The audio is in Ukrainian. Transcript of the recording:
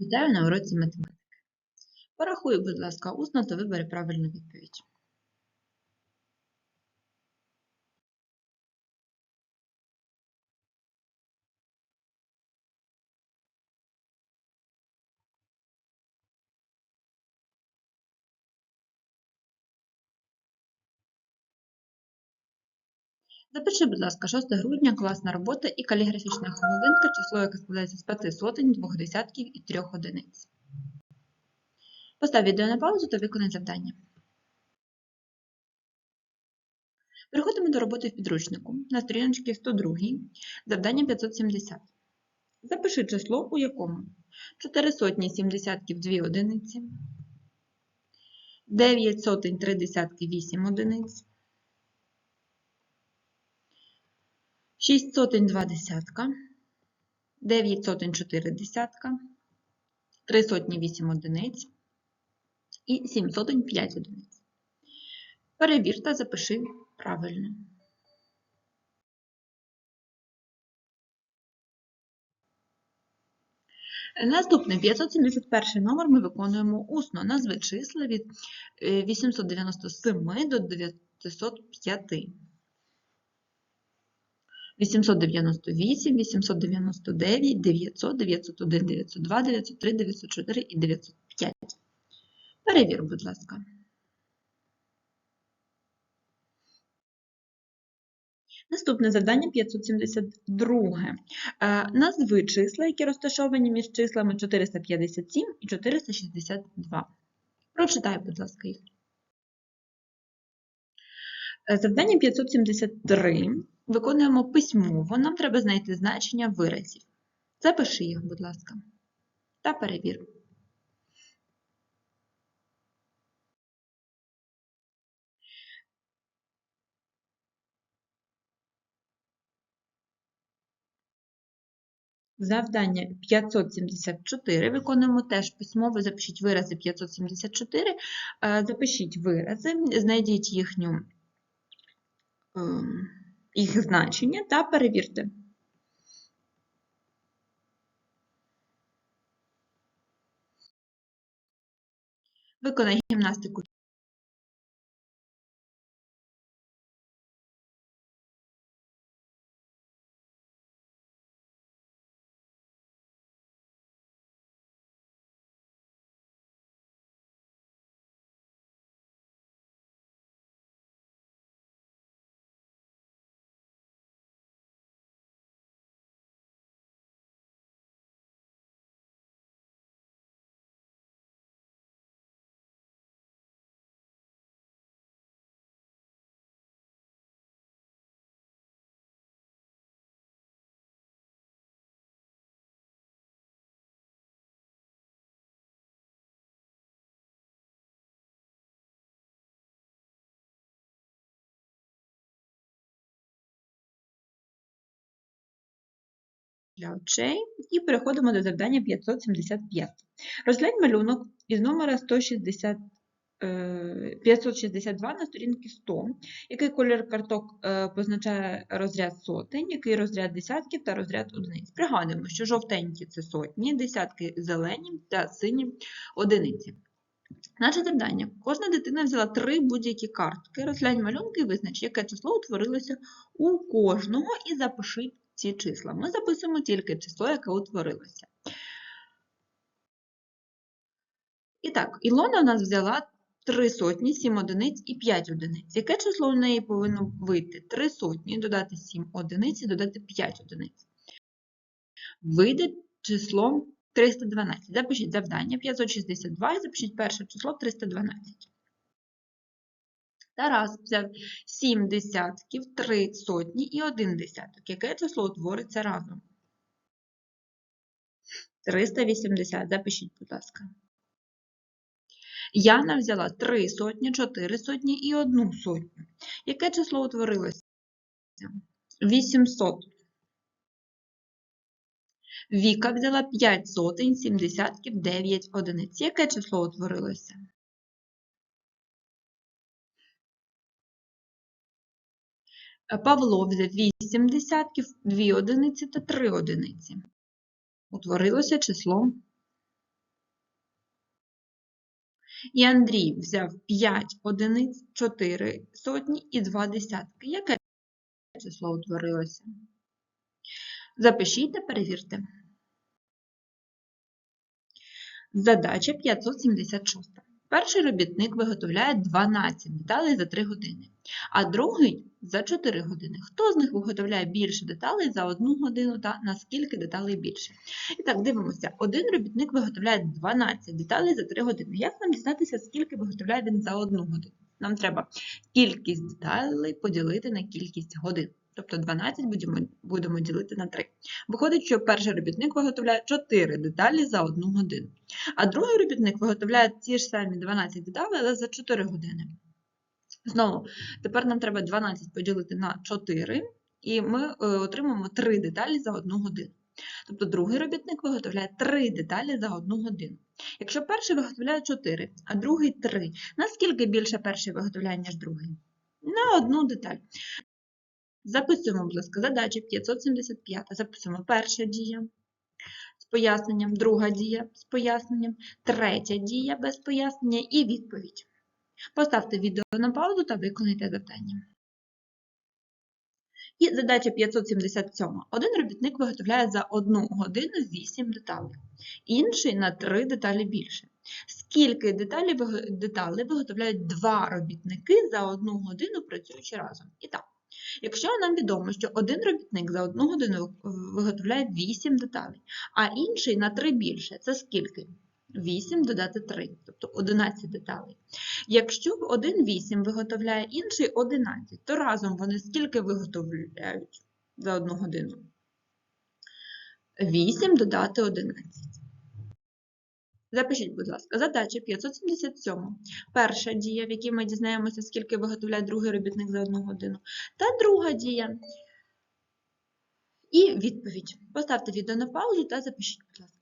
Вітаю на уроці математики. Порахуй, будь ласка, усно та вибери правильну відповідь. Запиши, будь ласка, 6 грудня, класна робота і каліграфічна хвилинка, число, яке складається з 5 сотень, 2 десятків і 3 одиниць. Постав відео на паузу та виконай завдання. Переходимо до роботи в підручнику на сторіночці 102, завдання 570. Запиши число, у якому 4 сотні 7 десятків 2 одиниці, 9 сотень 3 десятки 8 одиниць, 6 сотень 2 десятка, 9 сотень 4 десятка, 3 сотні 8 одиниць і 7 сотень 5 одиниць. Перевір та запиши правильно. Наступний 571 номер ми виконуємо усно. Назви числа від е, 897 до 905. 898, 899, 900, 901, 902, 903, 904 і 905. Перевір, будь ласка. Наступне завдання 572. Е, Назви числа, які розташовані між числами 457 і 462. Прочитай, будь ласка, їх. Е, Завдання 573. Виконуємо письмово. Нам треба знайти значення виразів. Запиши їх, будь ласка, та перевір. Завдання 574 виконуємо теж письмово. Запишіть вирази 574. Е, Запишіть вирази, знайдіть їхню, ем, їх значення та перевірте. Виконай гімнастику. Для очей і переходимо до завдання 575. Розглянь малюнок із номера 160, е, 562 на сторінці 100, який колір карток е, позначає розряд сотень, який розряд десятків та розряд одиниць. Пригадуємо, що жовтенькі це сотні, десятки зелені та сині одиниці. Наше завдання. Кожна дитина взяла три будь-які картки. Розглянь малюнки і визнач, яке число утворилося у кожного, і запиши ці числа. Ми записуємо тільки число, яке утворилося. І так, Ілона у нас взяла 3 сотні, 7 одиниць і 5 одиниць. Яке число у неї повинно вийти? 3 сотні, додати 7 одиниць і додати 5 одиниць. Вийде число 312. Запишіть завдання 562 і запишіть перше число 312. Тарас взяв 7 десятків, 3 сотні і 1 десяток. Яке число утвориться разом? 380. Запишіть, будь ласка. Яна взяла 3 сотні, 4 сотні і 1 сотню. Яке число утворилося? 800. Віка взяла 5 сотень, 7 десятків, 9 одиниць. Яке число утворилося? Павло взяв 8 десятків, 2 одиниці та 3 одиниці. Утворилося число І Андрій взяв 5 одиниць, 4 сотні і 2 десятки. Яке число утворилося? Запишіть та перевірте. Задача 576. Перший робітник виготовляє 12 деталей за 3 години, а другий за 4 години. Хто з них виготовляє більше деталей за 1 годину та наскільки деталей більше? І так, дивимося. Один робітник виготовляє 12 деталей за 3 години. Як нам дізнатися, скільки виготовляє він за 1 годину? Нам треба кількість деталей поділити на кількість годин. Тобто 12 будемо, будемо ділити на 3. Виходить, що перший робітник виготовляє 4 деталі за 1 годину. А другий робітник виготовляє ті ж самі 12 деталей, але за 4 години. Знову, тепер нам треба 12 поділити на 4, і ми е, отримаємо 3 деталі за 1 годину. Тобто другий робітник виготовляє 3 деталі за 1 годину. Якщо перший виготовляє 4, а другий 3, наскільки більше перший виготовляє, ніж другий? На одну деталь. Записуємо, будь ласка, задача 575. Записуємо перша дія з поясненням, друга дія з поясненням, третя дія без пояснення і відповідь. Поставте відео на паузу та виконайте завдання. І задача 577. Один робітник виготовляє за 1 годину 8 деталей, інший на 3 деталі більше. Скільки деталей, деталей виготовляють два робітники за 1 годину працюючи разом? І так, якщо нам відомо, що один робітник за 1 годину е, виготовляє 8 деталей, а інший на 3 більше, це скільки? 8 додати 3, тобто 11 деталей. Якщо один 8 виготовляє, інший 11, то разом вони скільки виготовляють за 1 годину? 8 додати 11. Запишіть, будь ласка, задача 577. Перша дія, в якій ми дізнаємося, скільки виготовляє другий робітник за 1 годину. Та друга дія. І відповідь. Поставте відео на паузу та запишіть, будь ласка.